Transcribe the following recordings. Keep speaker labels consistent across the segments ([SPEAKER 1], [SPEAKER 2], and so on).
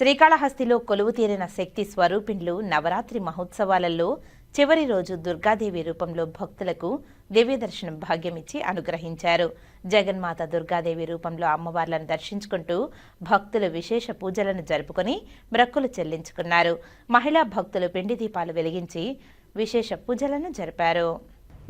[SPEAKER 1] శ్రీకాళహస్తిలో కొలువు తీరిన శక్తి స్వరూపిణులు నవరాత్రి మహోత్సవాలలో చివరి రోజు దుర్గాదేవి రూపంలో భక్తులకు దివ్య దర్శనం భాగ్యమిచ్చి అనుగ్రహించారు. జగన్మాత దుర్గాదేవి రూపంలో అమ్మవార్లను దర్శించుకుంటూ భక్తులు విశేష పూజలను జరుపుకొని బ్రక్కులు చెల్లించుకున్నారు. మహిళా భక్తులు పిండి దీపాలు వెలిగించి విశేష పూజలను జరిపారు.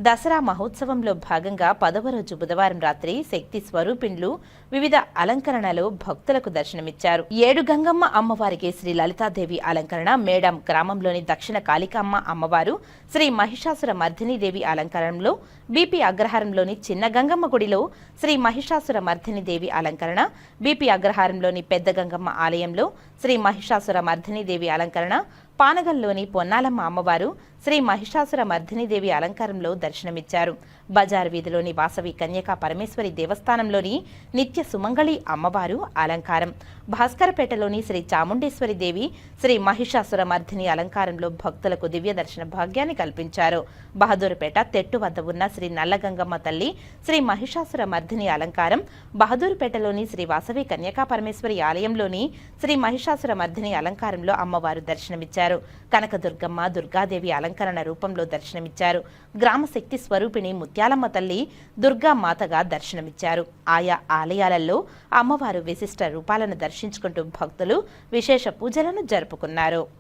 [SPEAKER 1] దసరా మహోత్సవంలో భాగంగా పదవ రోజు బుధవారం రాత్రి శక్తి స్వరూపిణులు వివిధ అలంకరణలో భక్తులకు దర్శనమిచ్చారు. ఏడు గంగమ్మ అమ్మవారికి శ్రీ లలితాదేవి అలంకరణ మేడం గ్రామంలోని దక్షిణ కాళికమ్మ అమ్మవారు శ్రీ మహిషాసుర మర్దినీదేవి అలంకరణలో బీపీ అగ్రహారంలోని చిన్న గంగమ్మ గుడిలో శ్రీ మహిషాసుర మర్దినీదేవి అలంకరణ బీపీ అగ్రహారంలోని పెద్ద గంగమ్మ ఆలయంలో శ్రీ మహిషాసుర మర్దినీదేవి అలంకరణ పానగల్లోని పొన్నాలమ్మ అమ్మవారు శ్రీ మహిషాసుర మర్దినీదేవి అలంకారంలో దర్శనమిచ్చారు. బజార్ వీధిలోని వాసవి కన్యకా పరమేశ్వరి దేవస్థానంలోని నిత్య సుమంగళి అమ్మవారు అలంకారం. భాస్కరపేటలోని శ్రీ చాముండేశ్వరి దేవి శ్రీ మహిషాసుర మర్దిని అలంకారంలో భక్తులకు దివ్య దర్శన భాగ్యాన్ని కల్పించారు. బహదూర్పేట తెట్టు వద్ద ఉన్న శ్రీ నల్లగంగమ్మ తల్లి శ్రీ మహిషాసుర మర్దిని అలంకారం బహదూర్పేటలోని శ్రీ వాసవి కన్యకా పరమేశ్వరి ఆలయంలోని శ్రీ మహిషాసుర మర్దిని అలంకారంలో అమ్మవారు దర్శనమిచ్చారు. కనకదుర్గమ్మ దుర్గాదేవి అలంకరణ రూపంలో దర్శనమిచ్చారు. గ్రామ శక్తి స్వరూపిణి ముత్యాలమ్మ తల్లి దుర్గా మాతగా దర్శనమిచ్చారు. ఆయా ఆలయాలలో అమ్మవారు విశిష్ట రూపాలను దర్శించుకుంటూ భక్తులు విశేష పూజలను జరుపుకున్నారు.